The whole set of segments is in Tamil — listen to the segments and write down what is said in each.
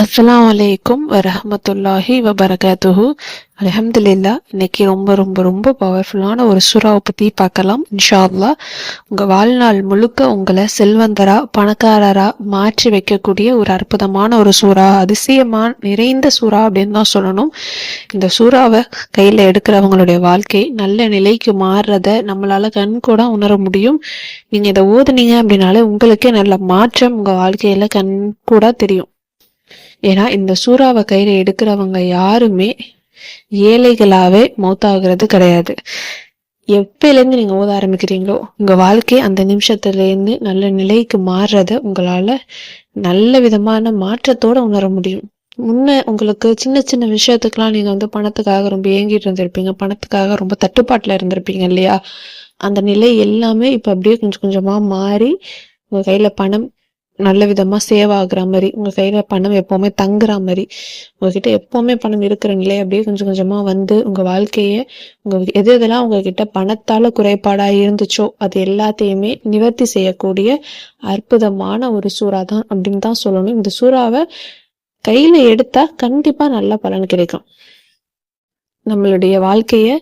அஸ்லாம் அலைக்கும் வரஹ்மத்துல்லாஹி வபரகாத்துஹு. அல்ஹம்துலில்லாஹ் இன்னைக்கு ரொம்ப ரொம்ப ரொம்ப பவர்ஃபுல்லான ஒரு சூறாவை பற்றி பார்க்கலாம் இன்ஷா உங்கள் வாழ்நாள் முழுக்க உங்களை செல்வந்தரா பணக்காரரா மாற்றி வைக்கக்கூடிய ஒரு அற்புதமான ஒரு சூறா அதிசயமா நிறைந்த சூறா அப்படின்னு தான் சொல்லணும். இந்த சூறாவை கையில் எடுக்கிறவங்களுடைய வாழ்க்கை நல்ல நிலைக்கு மாறுறத நம்மளால கண் கூட உணர முடியும். நீங்கள் இதை ஓதுனீங்க அப்படின்னாலே உங்களுக்கே நல்ல மாற்றம் உங்கள் வாழ்க்கையில் கண் கூட தெரியும். ஏன்னா இந்த சூறாவை கையில எடுக்கிறவங்க யாருமே ஏழைகளாவே மௌத்தாகிறது கிடையாது. எப்பயிலேருந்து நீங்க ஓத ஆரம்பிக்கிறீங்களோ உங்க வாழ்க்கை அந்த நிமிஷத்துல இருந்து நல்ல நிலைக்கு மாறுறத உங்களால நல்ல விதமான மாற்றத்தோட உணர முடியும். முன்ன உங்களுக்கு சின்ன சின்ன விஷயத்துக்கெல்லாம் நீங்க வந்து பணத்துக்காக ரொம்ப ஏங்கிட்டு இருந்திருப்பீங்க. பணத்துக்காக ரொம்ப தட்டுப்பாட்டுல இருந்திருப்பீங்க இல்லையா? அந்த நிலை எல்லாமே இப்ப அப்படியே கொஞ்சம் கொஞ்சமா மாறி உங்க கையில பணம் நல்ல விதமாக சேவ் ஆகுற மாதிரி உங்கள் கையில் பணம் எப்போவுமே தங்குற மாதிரி உங்ககிட்ட எப்போவுமே பணம் இருக்கிற நிலை அப்படியே கொஞ்சம் கொஞ்சமாக வந்து உங்கள் வாழ்க்கையை உங்கள் எது எதெல்லாம் உங்ககிட்ட பணத்தால் குறைபாடாக இருந்துச்சோ அது எல்லாத்தையுமே நிவர்த்தி செய்யக்கூடிய அற்புதமான ஒரு சூறா தான் அப்படின்னு தான் சொல்லணும். இந்த சூறாவை கையில் எடுத்தா கண்டிப்பாக நல்ல பலன் கிடைக்கும். நம்மளுடைய வாழ்க்கையை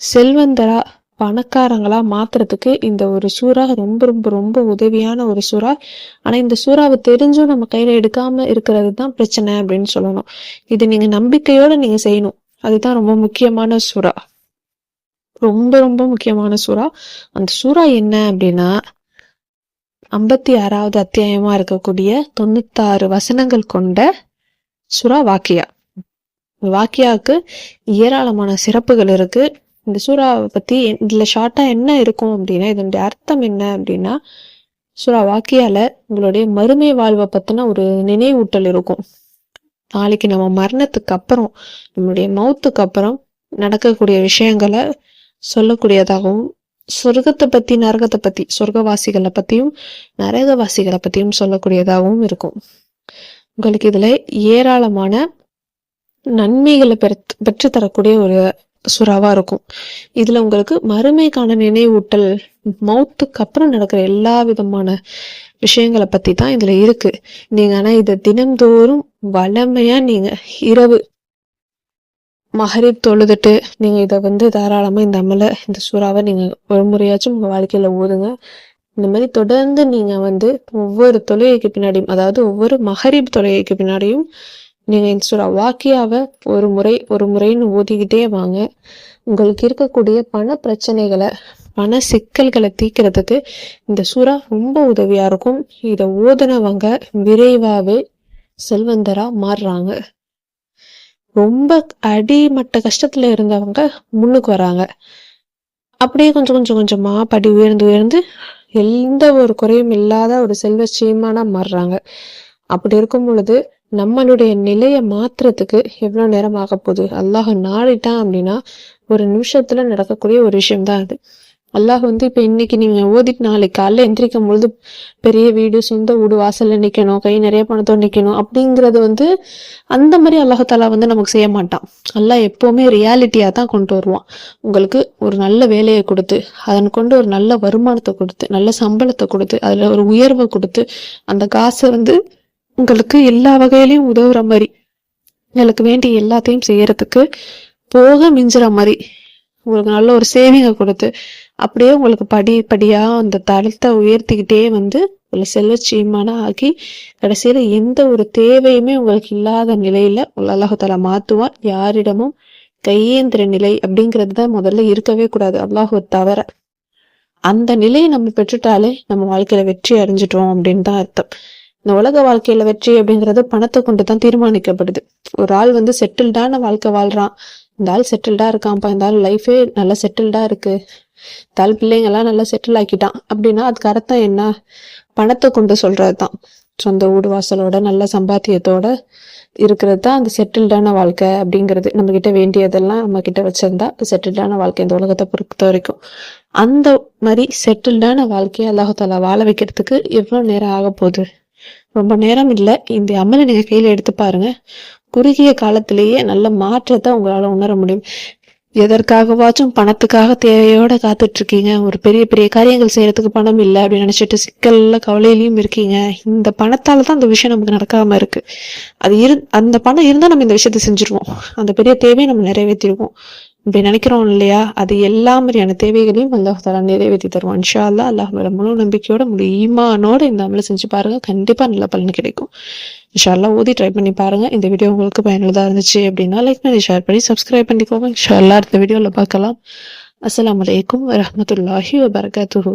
செல்வந்தரா பணக்காரங்களா மாத்துறதுக்கு இந்த ஒரு சூறா ரொம்ப ரொம்ப ரொம்ப உதவியான ஒரு சூறா. ஆனா இந்த சூறாவை தெரிஞ்சும் நம்ம கையில எடுக்காம இருக்கிறது தான் பிரச்சனை அப்படின்னு சொல்லணும். இது நீங்க நம்பிக்கையோட நீங்க செய்யணும். அதுதான் ரொம்ப முக்கியமான சூறா. ரொம்ப ரொம்ப முக்கியமான சூறா. அந்த சூறா என்ன அப்படின்னா ஐம்பத்தி ஆறாவது அத்தியாயமா இருக்கக்கூடிய தொண்ணூத்தாறு வசனங்கள் கொண்ட சுறா வாக்கியா. வாக்கியாவுக்கு ஏராளமான சிறப்புகள் இருக்கு. இந்த சூறாவை பத்தி இதுல ஷார்ட்டா என்ன இருக்கும் அப்படின்னா இதனுடைய அர்த்தம் என்ன அப்படின்னா சூறா வாக்கியால உங்களுடைய மறுமை வாழ்வை பத்தின ஒரு நினைவூட்டல் இருக்கும். நாளைக்கு நம்ம மரணத்துக்கு அப்புறம் நம்மளுடைய மௌத்துக்கு அப்புறம் நடக்கக்கூடிய விஷயங்களை சொல்லக்கூடியதாகவும் சொர்க்கத்தை பத்தி நரகத்தை பத்தி சொர்க்கவாசிகளை பத்தியும் நரகவாசிகளை பத்தியும் சொல்லக்கூடியதாகவும் இருக்கும். உங்களுக்கு இதுல ஏராளமான நன்மைகளை பெற்று பெற்று தரக்கூடிய ஒரு சுறாவா இருக்கும். இதுல உங்களுக்கு மறுமைக்கான நினைவூட்டல் மௌத்துக்கு அப்புறம் நடக்கிற எல்லா விதமான விஷயங்களை பற்றி தான் இதுல இருக்கு. நீங்க ஆனா இதை தினந்தோறும் வளமையாக நீங்க இரவு மகரிப் தொழுதுட்டு நீங்க இதை வந்து தாராளமா இந்த அமல இந்த சுறாவை நீங்க ஒரு முறையாச்சும் உங்க வாழ்க்கையில ஓதுங்க இந்த மாதிரி தொடர்ந்து நீங்க வந்து ஒவ்வொரு தொழுகைக்கு பின்னாடியும் அதாவது ஒவ்வொரு மகரிப் தொழுகைக்கு பின்னாடியும் நீங்கள் இந்த சூறா வாக்கியாவை ஒரு முறை ஒரு முறைன்னு ஓதிக்கிட்டே வாங்க. உங்களுக்கு இருக்கக்கூடிய பண பிரச்சனைகளை பண சிக்கல்களை தீர்க்கிறதுக்கு இந்த சுறா ரொம்ப உதவியா இருக்கும். இதை ஓதுனவங்க விரைவாகவே செல்வந்தரா மாறுறாங்க. ரொம்ப அடிமட்ட கஷ்டத்துல இருந்தவங்க முன்னுக்கு வராங்க. அப்படியே கொஞ்சம் கொஞ்சம் கொஞ்சமா படி உயர்ந்து உயர்ந்து எந்த ஒரு குறையும் இல்லாத ஒரு செல்வ சீமானா மாறுறாங்க. அப்படி இருக்கும் பொழுது நம்மளுடைய நிலையை மாத்துறதுக்கு எவ்வளோ நேரம் ஆக போகுது? அல்லாஹ் நாடிட்டான் அப்படின்னா ஒரு நிமிஷத்துல நடக்கக்கூடிய ஒரு விஷயம் தான் அது. அல்லாஹ் வந்து இப்போ இன்னைக்கு நீங்க ஓதிட்டு நாளைக்கு காலைல எந்திரிக்கும் பொழுது பெரிய வீடு சொந்த வீடு வாசல்ல நிக்கணும் கை நிறைய பணத்தோடு நிக்கணும் அப்படிங்கறது வந்து அந்த மாதிரி அல்லாஹாலா வந்து நமக்கு செய்ய மாட்டான். அல்லாஹ் எப்பவுமே ரியாலிட்டியா தான் கொண்டு வருவான். உங்களுக்கு ஒரு நல்ல வேலையை கொடுத்து அதன் கொண்டு ஒரு நல்ல வருமானத்தை கொடுத்து நல்ல சம்பளத்தை கொடுத்து அதுல ஒரு உயர்வை கொடுத்து அந்த காசை வந்து உங்களுக்கு எல்லா வகையிலையும் உதவுற மாதிரி. உங்களுக்கு வேண்டிய எல்லாத்தையும் செய்யறதுக்கு போக மிஞ்சுற மாதிரி. உங்களுக்கு நல்ல ஒரு சேவிங்கை கொடுத்து அப்படியே உங்களுக்கு படி படியாக அந்த தரத்தை உயர்த்திக்கிட்டே வந்து உங்களை செல்வ சீமான ஆக்கி கடைசியில் எந்த ஒரு தேவையுமே உங்களுக்கு இல்லாத நிலையில உங்களை அல்லாஹால மாற்றுவான் யாரிடமும் கையேந்திர நிலை அப்படிங்கிறது தான் முதல்ல இருக்கவே கூடாது. அல்லாஹுவை தவிர அந்த நிலையை நம்ம பெற்றுட்டாலே நம்ம வாழ்க்கையில வெற்றி அடைஞ்சிட்டோம் அப்படின்னு தான் அர்த்தம். இந்த உலக வாழ்க்கையில வெற்றி அப்படிங்கிறது பணத்தை கொண்டு தான் தீர்மானிக்கப்படுது. ஒரு ஆள் வந்து செட்டில்டான வாழ்க்கை வாழ்றான். இந்த ஆள் செட்டில்டா இருக்கான்ப்பா. இந்த ஆள் லைஃபே நல்லா செட்டில்டா இருக்கு. இந்த ஆள் பிள்ளைங்க எல்லாம் நல்லா செட்டில் ஆக்கிட்டான். அப்படின்னா அதுக்கு அர்த்தம் என்ன? பணத்தை கொண்டு சொல்றதுதான். சொந்த ஊடு வாசலோட நல்ல சம்பாத்தியத்தோட இருக்கிறது தான் அந்த செட்டில்டான வாழ்க்கை அப்படிங்கிறது. நம்ம கிட்ட வேண்டியதெல்லாம் நம்ம கிட்ட வச்சிருந்தா செட்டில்டான வாழ்க்கை இந்த உலகத்தை பொறுத்த வரைக்கும். அந்த மாதிரி செட்டில்டான வாழ்க்கையை அல்லாஹால வாழ வைக்கிறதுக்கு எவ்வளவு நேரம் ஆக போகுது ரொம்ப நேரம் இல்லை. இந்த அமலை நீங்க கையில எடுத்து பாருங்க. குறுகிய காலத்திலேயே நல்ல மாற்றத்தை உங்களால உணர முடியும். எதற்காகவாச்சும் பணத்துக்காக தேவையோட காத்துட்டு இருக்கீங்க ஒரு பெரிய பெரிய காரியங்கள் செய்யறதுக்கு பணம் இல்லை அப்படின்னு நினைச்சிட்டு சிக்கல்ல கவலையிலயும் இருக்கீங்க. இந்த பணத்தால தான் அந்த விஷயம் நமக்கு நடக்காம இருக்கு. அது இரு அந்த பணம் இருந்தா நம்ம இந்த விஷயத்த செஞ்சிருவோம். அந்த பெரிய தேவையை நம்ம நிறைவேற்றிடுவோம் இப்படி நினைக்கிறோம் இல்லையா? அது எல்லா மாதிரியான தேவைகளையும் அல்லாஹ் தாலா நிறைவேற்றி தருவான். இன்ஷா அல்லா அல்லாஹ் மேல முழு நம்பிக்கையோட முழு ஈமானோட இந்த அமலை செஞ்சு பாருங்க. கண்டிப்பா நல்ல பலன் கிடைக்கும். இன்ஷால்லா ஊதி ட்ரை பண்ணி பாருங்க. இந்த வீடியோ உங்களுக்கு பயனுள்ளதா இருந்துச்சு அப்படின்னா லைக் பண்ணி ஷேர் பண்ணி சப்ஸ்கிரைப் பண்ணிக்கோங்க. இன்ஷால்லா அடுத்த வீடியோல பார்க்கலாம். அஸ்லாம் வலைக்கம் வரமத்துல்லாஹி வபரகாத்துஹு.